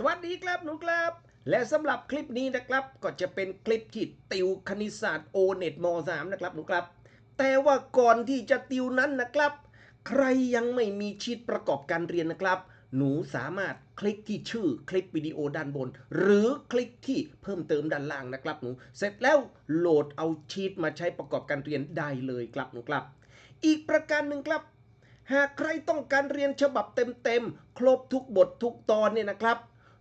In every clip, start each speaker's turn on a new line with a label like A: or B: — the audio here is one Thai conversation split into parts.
A: สวัสดีครับหนูครับ และสำหรับคลิปนี้นะครับก็จะเป็นคลิปที่ติวคณิตศาสตร์โอเน็ตม3นะครับหนูครับ แต่ว่าก่อนที่จะติวนั้นนะครับ ใครยังไม่มีชีตประกอบการเรียนนะครับ หนูสามารถคลิกที่ชื่อคลิปวิดีโอด้านบน หรือคลิกที่เพิ่มเติมด้านล่างนะครับหนู เสร็จแล้วโหลดเอาชีตมาใช้ประกอบการเรียนได้เลยครับหนูครับ อีกประการหนึ่งครับ หากใครต้องการเรียนฉบับเต็มๆครบทุกบททุกตอนเนี่ยนะครับ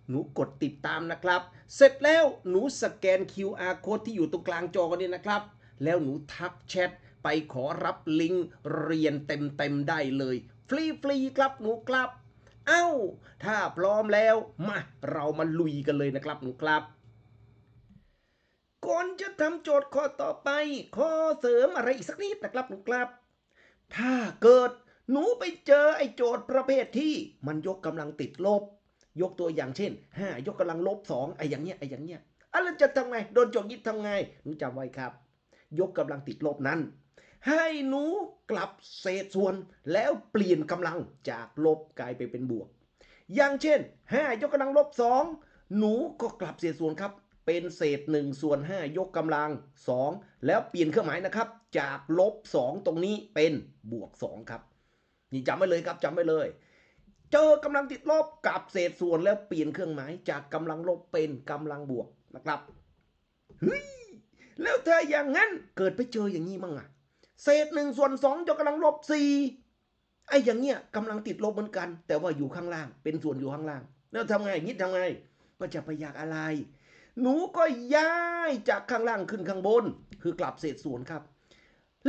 A: หนูกดติดตามนะครับ เสร็จแล้วหนูสแกน QR code ที่อยู่ตรงกลางจอเนี่ยนะครับ แล้วหนูทักแชทไปขอรับลิงก์เรียนเต็มๆได้เลย ฟรีๆครับหนูครับเอ้า ถ้าพร้อมแล้ว มา เรามาลุยกันเลยนะครับหนูครับ ก่อนจะทำโจทย์ข้อต่อไป ข้อเสริมอะไรอีกสักนิดนะครับหนูครับ ถ้าเกิดหนูไปเจอไอ้โจทย์ประเภทที่มันยกกำลังติดลบ ยกตัวอย่างเช่น 5 ยกกำลังลบ2ไอ้อย่างเงี้ยไอ้อย่างเงี้ยอะไรจะทำไง โดนโจทย์ยึดทำไงหนูจำไว้ครับ ยกกำลังติดลบนั้น ให้หนูกลับเศษส่วนแล้วเปลี่ยนกำลังจากลบกลายไปเป็นบวก อย่างเช่น 5 ยกกำลังลบ2หนูก็กลับเศษส่วนครับ เป็นเศษ1ส่วน5ยกกำลัง 2 แล้วเปลี่ยนเครื่องหมายนะครับ จากลบ2ตรงนี้เป็นบวก2ครับนี่จำไว้เลยครับจำไว้เลย เจอกำลังติดลบกับเศษส่วนแล้วเปลี่ยนเครื่องหมายจากกำลังลบเป็นกำลังบวกนะครับเฮ้ยแล้วถ้าอย่างนั้นเกิดไปเจออย่างนี้มั่งอะเศษหนึ่งส่วนสองยกกำลังลบสี่ไอ้อย่างเงี้ยกำลังติดลบเหมือนกัน แต่ว่าอยู่ข้างล่าง เป็นส่วนอยู่ข้างล่าง แล้วทำไงยิดทำไง ก็จะไปอยากอะไร หนูก็ย้ายจากข้างล่างขึ้นข้างบน คือกลับเศษส่วนครับ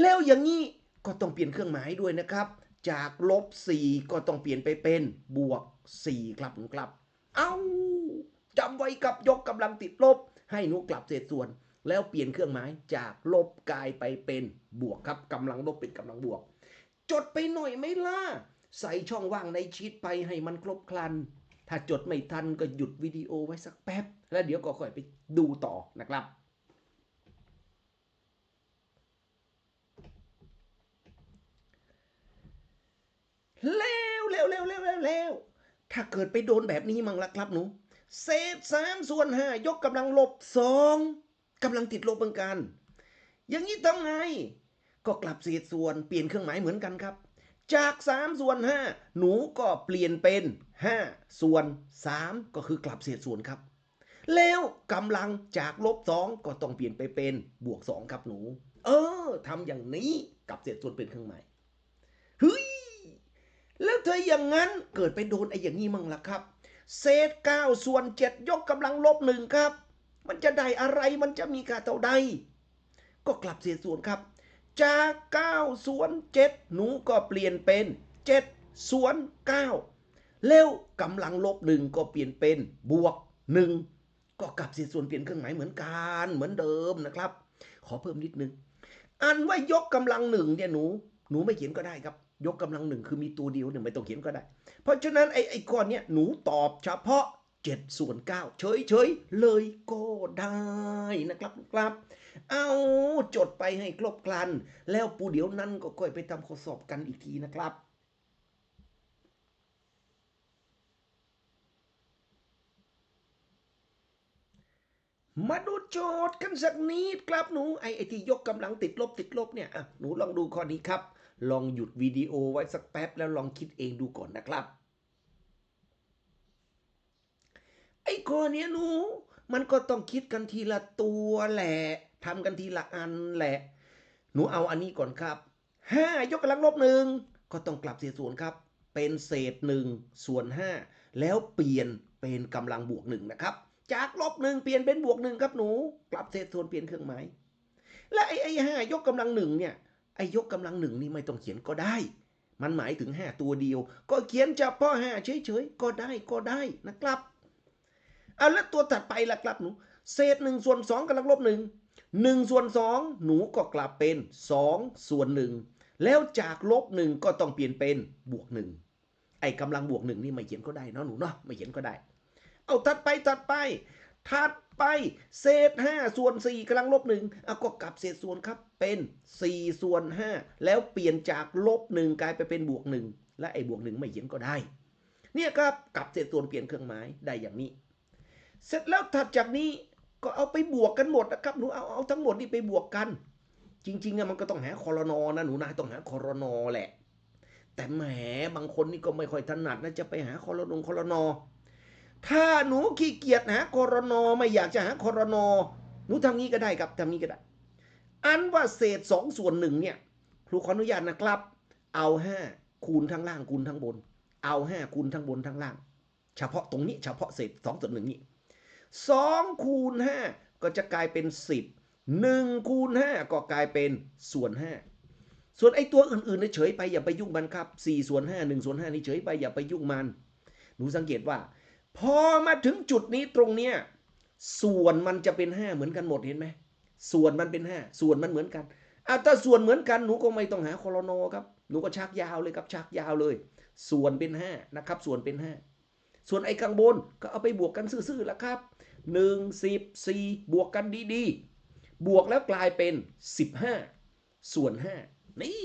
A: แล้วอย่างนี้ก็ต้องเปลี่ยนเครื่องหมายด้วยนะครับ จากลบ 4 ก็ต้องเปลี่ยนไปเป็นบวก 4 ครับหนูครับ เอาจำไว้กับยกกำลังติดลบ ให้หนูกลับเศษส่วน แล้วเปลี่ยนเครื่องหมายจากลบกลายไปเป็นบวกครับกำลังลบเป็นกำลังบวก จดไปหน่อยไหมล่ะ ใส่ช่องว่างในชีตไปให้มันครบครัน ถ้าจดไม่ทันก็หยุดวิดีโอไว้สักแป๊บ แล้วเดี๋ยวก็ค่อยไปดูต่อนะครับ เร็วเร็วเร็วเร็วเร็วเร็วถ้าเกิดไปโดนแบบนี้มั่งละครับหนู เศษสามส่วนห้ายกกำลังลบสองกำลังติดลบเหมือนกัน อย่างนี้ทำไง ก็กลับเศษส่วนเปลี่ยนเครื่องหมายเหมือนกันครับ จาก3ส่วน5หนูก็เปลี่ยนเป็น5ส่วน3ก็คือกลับเศษส่วนครับ แล้วกำลังจากลบ2ก็ต้องเปลี่ยนไปเป็นบวก2ครับหนู เออทำอย่างนี้กลับเศษส่วนเป็นเครื่องหมาย แล้วเธออย่างนั้นเกิดไปโดนไอ้อย่างนี้มั่งล่ะครับ เศษ9ส่วน7ยกกำลังลบหนึ่งครับ มันจะได้อะไรมันจะมีค่าเท่าใด ก็กลับเศษส่วนครับ จาก9ส่วน7หนูก็เปลี่ยนเป็น7ส่วน9แล้วกำลังลบหนึ่งก็เปลี่ยนเป็นบวก1ก็กลับเศษส่วนเปลี่ยนเครื่องหมายเหมือนกันเหมือนเดิมนะครับ ขอเพิ่มนิดนึง อันว่ายกกำลังหนึ่งเนี่ยหนู หนูไม่เขียนก็ได้ครับ ยกกำลังหนึ่งคือมีตัวเดียวเนี่ยไม่ต้องเขียนก็ได้ เพราะฉะนั้นไอ้ไอ้ข้อเนี้ยหนูตอบเฉพาะ7ส่วน9เฉยเฉยๆ เลยก็ได้นะครับครับ เอาจดไปให้ครบครัน แล้วปูเดี๋ยวนั้นก็ค่อยไปทำข้อสอบกันอีกทีนะครับมาดูโจทย์กันสักนิดครับหนูไอ้ไอ้ที่ยกกำลังติดลบติดลบเนี่ยอะหนูลองดูข้อนี้ครับ ลองหยุดวิดีโอไว้สักแป๊บแล้วลองคิดเองดูก่อนนะครับ ไอ้ข้อเนี้ยหนู มันก็ต้องคิดกันทีละตัวแหละทำกันทีละอันแหละ หนูเอาอันนี้ก่อนครับห้ายกกำลังลบหนึ่งก็ต้องกลับเศษส่วนครับ เป็นเศษหนึ่งส่วนห้าแล้วเปลี่ยนเป็นกำลังบวกหนึ่งนะครับ จากลบหนึ่งเปลี่ยนเป็นบวกหนึ่งครับหนู กลับเศษส่วนเปลี่ยนเครื่องหมายและไอ้ไอ้ห้ายกกำลังหนึ่งเนี่ย ไอ้ยกกำลังหนึ่งนี่ไม่ต้องเขียนก็ได้ มันหมายถึงห้าตัวเดียว ก็เขียนเฉพาะห้าเฉยๆก็ได้ก็ได้นะครับเอาแล้วตัวถัดไปล่ะครับหนูเศษหนึ่งส่วนสองกำลังลบหนึ่งหนึ่งส่วนสองหนูก็กลับเป็นสองส่วนหนึ่งแล้วจากลบหนึ่งก็ต้องเปลี่ยนเป็นบวกหนึ่งไอ้กำลังบวกหนึ่งนี่ไม่เขียนก็ได้เนาะหนูเนาะไม่เขียนก็ได้ เอาถัดไปถัดไปถัด ไป เศษ 5 ส่วน 4กำลังลบหนึ่งเอาก็กลับเศษส่วนครับเป็น 4 ส่วน 5 แล้วเปลี่ยนจากลบหนึ่งกลายไปเป็นบวกหนึ่งและไอ้บวกหนึ่งไม่เขียนก็ได้ เนี่ยครับกลับเศษส่วนเปลี่ยนเครื่องหมายได้อย่างนี้ เสร็จแล้วถัดจากนี้ก็เอาไปบวกกันหมดนะครับหนูเอาเอาทั้งหมดนี่ไปบวกกัน จริงๆอะมันก็ต้องหาคอรนอนะหนูนายต้องหาคอรนอแหละ แต่แหมบางคนนี่ก็ไม่ค่อยถนัดนะจะไปหาคอรนงคอรนอ ถ้าหนูขี้เกียจหาคอรนอไม่อยากจะหาคอรนอหนูทำงี้ก็ได้ครับทำงี้ก็ได้ อันว่าเศษสองส่วนหนึ่งเนี่ยครูขออนุญาตนะครับ เอาห้าคูณทั้งล่างคูณทั้งบน เอาห้าคูณทั้งบนทั้งล่าง เฉพาะตรงนี้เฉพาะเศษสองส่วนหนึ่งนี้สองคูณห้าก็จะกลายเป็นสิบหนึ่งคูณห้าก็กลายเป็นส่วนห้าส่วนไอ้ตัวอื่นๆเนี่ยเฉยไปอย่าไปยุ่งมันครับสี่ส่วนห้าหนึ่งส่วนห้านี่เฉยไปอย่าไปยุ่งมัน หนูสังเกตว่า พอมาถึงจุดนี้ตรงเนี้ยส่วนมันจะเป็นห้าเหมือนกันหมดเห็นไหมส่วนมันเป็นห้าส่วนมันเหมือนกันอะถ้าส่วนเหมือนกันหนูก็ไม่ต้องหาคอรนอครับหนูก็ชักยาวเลยครับชักยาวเลย ส่วนเป็นห้านะครับ ส่วนเป็นห้าส่วนไอ้ข้างบนก็เอาไปบวกกันซื่อๆแล้วครับหนึ่งสิบสี่บวกกันดีๆ บวกแล้วกลายเป็นสิบห้าส่วนห้านี่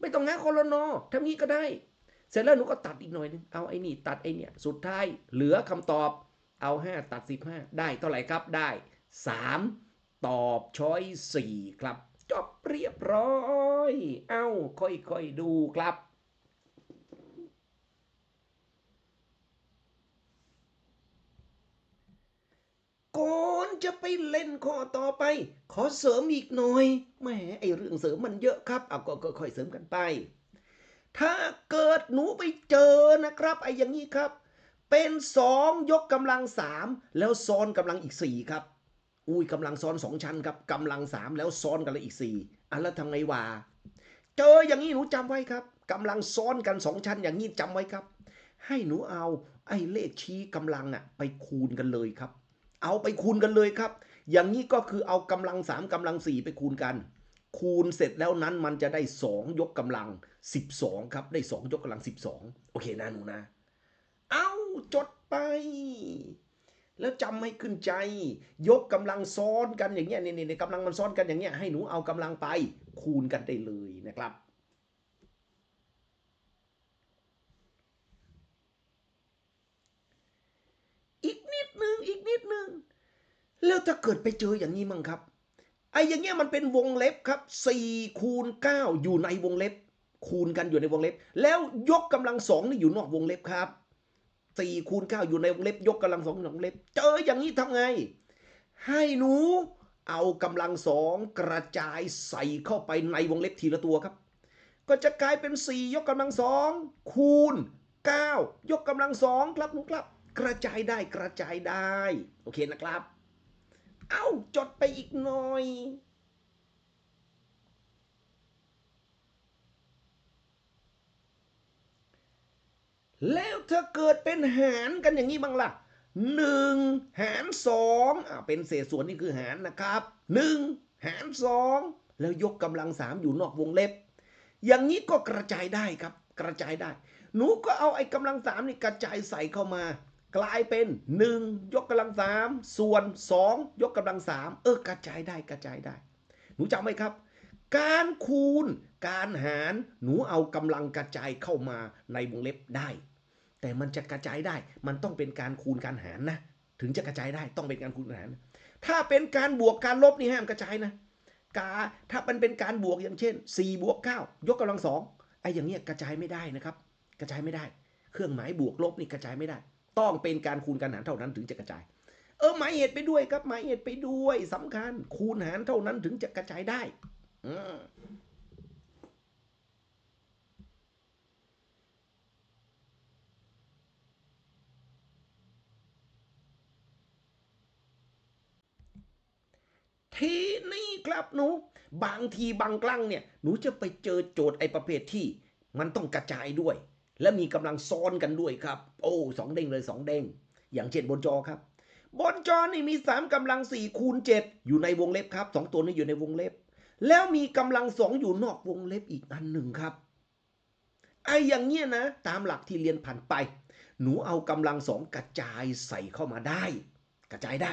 A: ไม่ต้องหาคอรนอทำงี้ก็ได้ เสร็จแล้วหนูก็ตัดอีกหน่อยนึงเอาไอ้นี่ตัดไอ้เนี่ยสุดท้ายเหลือคำตอบเอา 5 ตัด 15 ได้เท่าไหร่ครับได้ 3 ตอบช้อย4ครับจบเรียบร้อย เอ้าค่อยๆดูครับก่อนจะไปเล่นข้อต่อไป ขอเสริมอีกหน่อยแหมไอเรื่องเสริมมันเยอะครับ เอาก็ค่อยๆเสริมกันไป ถ้าเกิดหนูไปเจอนะครับไอ้อย่างนี้ครับ เป็นสองยกกำลังสามแล้วซ้อนกำลังอีกสี่ครับ อุ้ยกำลังซ้อนสองชั้นครับกำลังสามแล้วซ้อนกันเลยอีกสี่อันแล้วทำไงวะเจออย่างนี้หนูจำไว้ครับกำลังซ้อนกันสองชั้นอย่างนี้จำไว้ครับ ให้หนูเอาไอ้เลขชี้กำลังอะไปคูณกันเลยครับ เอาไปคูณกันเลยครับ อย่างนี้ก็คือเอากำลังสามกำลังสี่ไปคูณกัน คูณเสร็จแล้วนั้นมันจะได้ 2 ยกกำลัง 12 ครับ ได้ 2 ยกกำลัง 12 โอเคนะหนูนะ เอาจดไป แล้วจำให้ขึ้นใจ ยกกำลังซ้อนกันอย่างเงี้ยนี่ๆกำลังมันซ้อนกันอย่างเงี้ยให้หนูเอากำลังไป คูณกันได้เลยนะครับอีกนิดนึงอีกนิดนึง แล้วถ้าเกิดไปเจออย่างนี้มั่งครับ ไอ้อย่างเงี้ยมันเป็นวงเล็บครับ4คูณ9อยู่ในวงเล็บ คูณกันอยู่ในวงเล็บ แล้วยกกำลังสองนี่อยู่นอกวงเล็บครับ4คูณ9อยู่ในวงเล็บ ยกกำลังสองอยู่ในวงเล็บ เจออย่างนี้ทำไง ให้หนูเอากำลังสองกระจายใส่เข้าไปในวงเล็บทีละตัวครับ ก็จะกลายเป็น 4 ยกกำลังสองคูณ 9 ยกกำลังสองครับหนูครับ กระจายได้กระจายได้ โอเคนะครับ เอ้าจดไปอีกหน่อย แล้วถ้าเกิดเป็นหารกันอย่างนี้บ้างล่ะหนึ่งหารสองอ่าเป็นเศษส่วนนี่คือหารนะครับหนึ่งหารสองแล้วยกกำลังสามอยู่นอกวงเล็บ อย่างนี้ก็กระจายได้ครับ กระจายได้ หนูก็เอาไอ้กำลังสามนี่กระจายใส่เข้ามา กลายเป็นหนึ่งยกกำลังสามส่วนสองยกกำลังสามเออกระจายได้กระจายได้ หนูจำไว้ครับ การคูณ การหารหนูเอากำลังกระจายเข้ามาในวงเล็บได้ แต่มันจะกระจายได้ มันต้องเป็นการคูณการหารนะ ถึงจะกระจายได้ต้องเป็นการคูณการหาร ถ้าเป็นการบวกการลบนี่ห้ามกระจายนะกาถ้ามันเป็นการบวกอย่างเช่น4บวก9ยกกำลังสองไอ้อย่างเงี้ยกระจายไม่ได้นะครับ กระจายไม่ได้ เครื่องหมายบวกลบนี่กระจายไม่ได้ ต้องเป็นการคูณการหารเท่านั้นถึงจะกระจาย เออหมายเหตุไปด้วยครับหมายเหตุไปด้วยสำคัญ คูณหารเท่านั้นถึงจะกระจายได้ อื ทีนี้ครับหนู บางทีบางครั้งเนี่ยหนูจะไปเจอโจทย์ไอ้ประเภทที่ มันต้องกระจายด้วย และมีกำลังซ้อนกันด้วยครับ โอ้สองเด้งเลยสองเด้งอย่างเช่นบนจอครับ บนจอนี่มี 3กำลัง 4 คูณ 7 อยู่ในวงเล็บครับสองตัวนี้อยู่ในวงเล็บ แล้วมีกำลังสองอยู่นอกวงเล็บอีกอันหนึ่งครับไอ้อย่างเงี้ยนะ ตามหลักที่เรียนผ่านไป หนูเอากำลังสองกระจายใส่เข้ามาได้ กระจายได้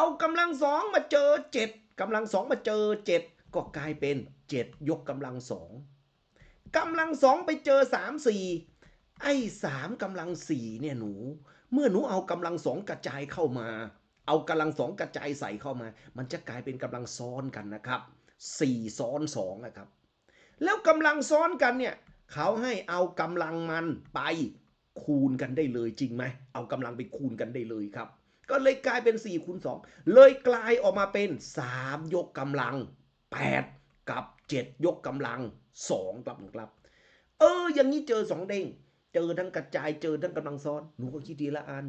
A: เอากำลังสองมาเจอเจ็ดกำลังสองมาเจอเจ็ดก็กลายเป็นเจ็ดยกกำลังสองกำลังสองไปเจอสามสี่ไอ้สามกำลังสี่เนี่ยหนู เมื่อหนูเอากำลังสองกระจายเข้ามา เอากำลังสองกระจายใส่เข้ามา มันจะกลายเป็นกำลังซ้อนกันนะครับสี่ซ้อนสองนะครับ แล้วกำลังซ้อนกันเนี่ยเขาให้เอากำลังมันไปคูณกันได้เลยจริงไหม เอากำลังไปคูณกันได้เลยครับ ก็เลยกลายเป็น4คูณ2เลยกลายออกมาเป็น 3 ยกกำลัง 8 กับ 7 ยกกำลัง2ครับครับ เออ อย่างนี้เจอ 2 เด้ง เจอทั้งกระจายเจอทั้งกำลังซ้อน หนูก็คิดทีละอัน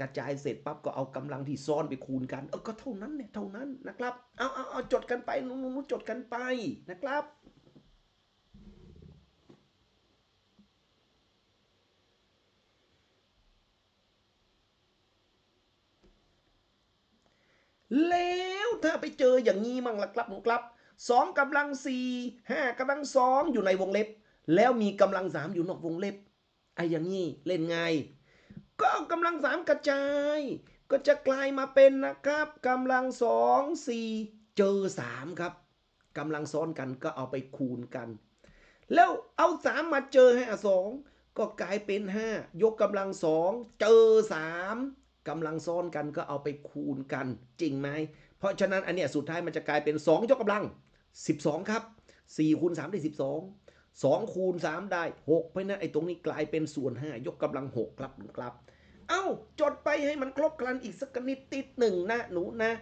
A: กระจายเสร็จปั๊บก็เอากำลังที่ซ้อนไปคูณกัน เออ ก็เท่านั้นเนี่ยเท่านั้นนะครับ เอาเอาเอาจดกันไปหนูหนูหนูจดกันไปนะครับ แล้วถ้าไปเจออย่างนี้มั่งล่ะครับหนูครับสองกำลังสี่ห้ากำลังสองอยู่ในวงเล็บ แล้วมีกำลังสามอยู่นอกวงเล็บไอ้อย่างนี้เล่นไง ก็เอากำลังสามกระจาย ก็จะกลายมาเป็นนะครับกำลังสองสี่เจอสามครับกำลังซ้อนกันก็เอาไปคูณกัน แล้วเอาสามมาเจอห้าสองก็กลายเป็นห้ายกกำลังสองเจอสาม กำลังซ้อนกันก็เอาไปคูณกันจริงไหม เพราะฉะนั้นอันเนี้ยสุดท้ายมันจะกลายเป็น 2 ยกกำลัง 12 ครับ4คูณ3ได้ 12 2คูณ3ได้ 6 เพราะนั้นไอ้ตรงนี้กลายเป็นส่วน 5 ยกกำลัง 6 ครับหนูครับ เอ้าจดไปให้มันครบครันอีกสักนิดติดหนึ่งนะหนูนะ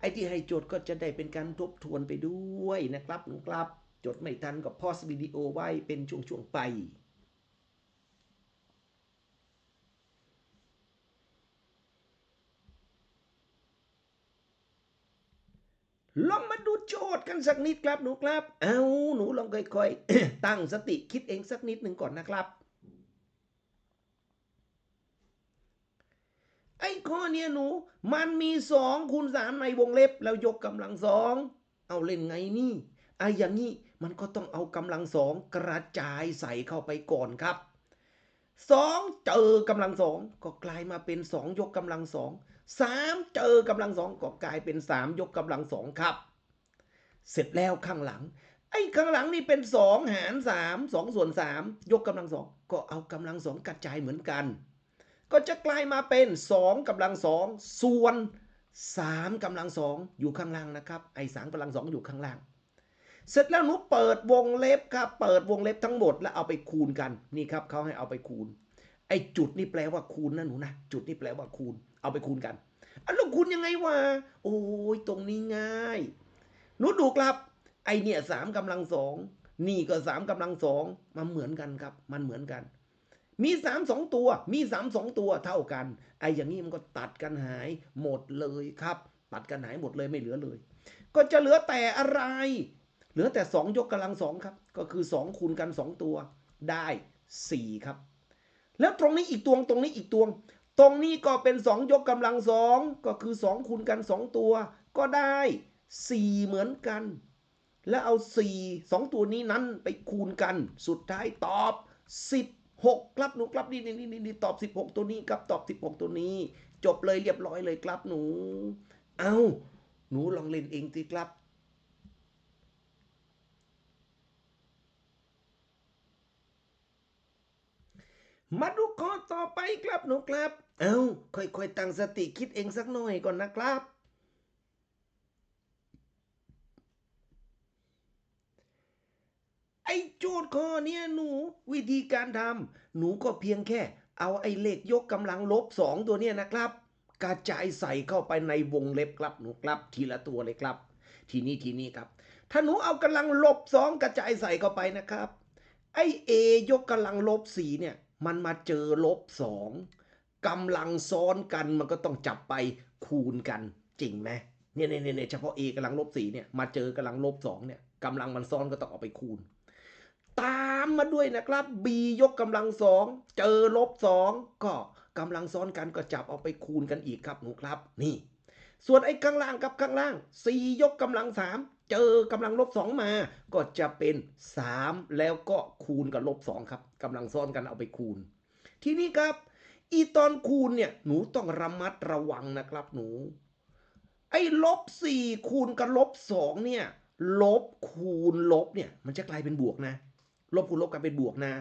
A: ไอ้ที่ให้จดก็จะได้เป็นการทบทวนไปด้วยนะครับหนูครับ จดไม่ทันก็พอสวิดีโอไว้เป็นช่วงๆไป ลองมาดูโจทย์กันสักนิดครับหนูครับ เอาหนูลองค่อยๆ ตั้งสติคิดเองสักนิดหนึ่งก่อนนะครับ ไอ้ข้อเนี้ยหนู มันมีสองคูณสามในวงเล็บแล้วยกกำลังสอง เอาเล่นไงนี่ไอ้อย่างนี้มันก็ต้องเอากำลังสองกระจายใส่เข้าไปก่อนครับสองเจอกำลังสองก็กลายมาเป็นสองยกกำลังสอง สามเจอกำลังสองก็กลายเป็นสามยกกำลังสองครับ เสร็จแล้วข้างหลัง ไอ้ข้างหลังนี่เป็นสองหารสามสองส่วนสามยกกำลังสองก็เอากำลังสองกระจายเหมือนกัน ก็จะกลายมาเป็นสองกำลังสองส่วนสามกำลังสองอยู่ข้างล่างนะครับ ไอ้สามกำลังสองอยู่ข้างล่าง เสร็จแล้วหนูเปิดวงเล็บครับ เปิดวงเล็บทั้งหมดแล้วเอาไปคูณกัน นี่ครับเขาให้เอาไปคูณ อ้จุดนี่แปลว่าคูณนะหนูนะจุดนี่แปลว่าคูณ เอาไปคูณกันอะแล้วคูณยังไงวะโอ้ยตรงนี้ง่ายหนูดูครับ ไอเนี่ยสามกำลังสองนี่ก็สามกำลังสองมันเหมือนกันครับ มันเหมือนกัน มีสามสองตัว มีสามสองตัวเท่ากันไออย่างนี้มันก็ตัดกันหายหมดเลยครับ ตัดกันหายหมดเลยไม่เหลือเลย ก็จะเหลือแต่อะไร เหลือแต่สองยกกำลังสองครับ ก็คือสองคูณกันสองตัวได้สี่ครับ แล้วตรงนี้อีกตวงตรงนี้อีกตวง ตรงนี้ก็เป็นสองยกกำลังสองก็คือสองคูณกันสองตัว ก็ได้สี่เหมือนกัน แล้วเอาสี่สองตัวนี้นั้นไปคูณกัน สุดท้ายตอบสิบหกครับหนูครับนี่นี่นี่นี่ตอบสิบหกตัวนี้ครับตอบสิบหกตัวนี้ จบเลยเรียบร้อยเลยครับหนู เอาหนูลองเล่นเองสิครับ มาดูข้อต่อไปครับหนูครับ เอาค่อยๆตั้งสติคิดเองสักหน่อยก่อนนะครับ ไอ้โจทย์ข้อเนี้ยหนูวิธีการทำหนูก็เพียงแค่ เอาไอ้เลขยกกำลังลบสองตัวเนี้ยนะครับ กระจายใส่เข้าไปในวงเล็บครับหนูครับ ทีละตัวเลยครับ ทีนี้ทีนี้ครับ ถ้าหนูเอากำลังลบสองกระจายใส่เข้าไปนะครับ ไอ้เอยกกำลังลบสี่เนี่ย มันมาเจอลบสองกำลังซ้อนกันมันก็ต้องจับไปคูณกันจริงไหมเนี่ยเนี่ยเนี่ยเฉพาะ a กำลังลบสี่เนี่ยมาเจอกำลังลบสองเนี่ยกำลังมันซ้อนก็ต้องเอาไปคูณ ตามมาด้วยนะครับ b ยกกำลังสองเจอลบสองก็กำลังซ้อนกันก็จับเอาไปคูณกันอีกครับหนูครับ นี่ ส่วนไอ้ข้างล่างกับข้างล่าง4ยกกำลังสาม เจอกำลังลบสองมา ก็จะเป็น 3 แล้วก็คูณกับลบสองครับกำลังซ้อนกันเอาไปคูณ ทีนี้ครับอีตอนคูณเนี่ยหนูต้องระมัดระวังนะครับหนู ไอ้ลบสี่คูณกับลบสองเนี่ยลบคูณลบเนี่ยมันจะกลายเป็นบวกนะ ลบคูณลบกลายเป็นบวกนะ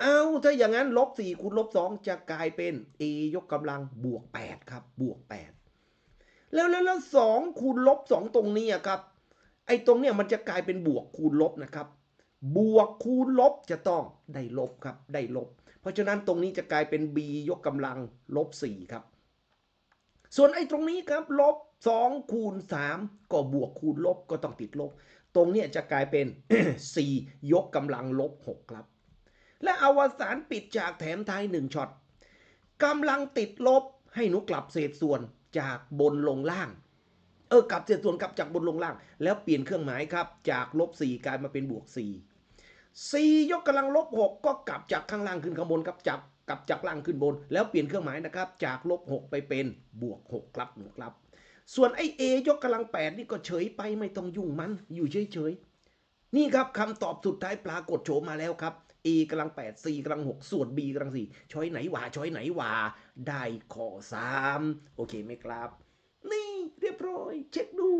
A: เอาถ้าอย่างนั้นลบสี่คูณลบสองจะกลายเป็น a ยกกำลังบวกแปดครับบวกแปดแล้วแล้วสองคูณลบสองตรงนี้ครับ อ้ตรงเนี้ยมันจะกลายเป็นบวกคูณลบนะครับ บวกคูณลบจะต้องได้ลบครับ ได้ลบ เพราะฉะนั้นตรงนี้จะกลายเป็น b ยกกำลังลบสี่ครับ ส่วนไอ้ตรงนี้ครับลบ2คูณ3ก็บวกคูณลบก็ต้องติดลบ ตรงเนี้ยจะกลายเป็น 4 ยกกำลังลบ6ครับ และอวสานปิดจากแถมท้าย1ช็อตกำลังติดลบให้หนูกลับเศษส่วนจากบนลงล่าง เออกลับเศษส่วนกลับจากบนลงล่าง แล้วเปลี่ยนเครื่องหมายครับ จากลบ4กลายมาเป็นบวก4 4 ยกกำลังลบ6ก็กลับจากข้างล่างขึ้นข้างบนครับจากกลับจากล่างขึ้นบน แล้วเปลี่ยนเครื่องหมายนะครับ จากลบ6ไปเป็นบวก6ครับหนูครับ ส่วนไอ้ a ยกกำลัง 8 นี่ก็เฉยไปไม่ต้องยุ่งมันอยู่เฉยๆนี่ครับคำตอบสุดท้ายปรากฏโฉมมาแล้วครับ a กำลัง 8 c กำลัง 6 ส่วน b กำลัง4ช้อยไหนว่าช้อยไหนว่า ได้ข้อ 3 โอเคไหมครับ នេះរៀបរយ check ឌូ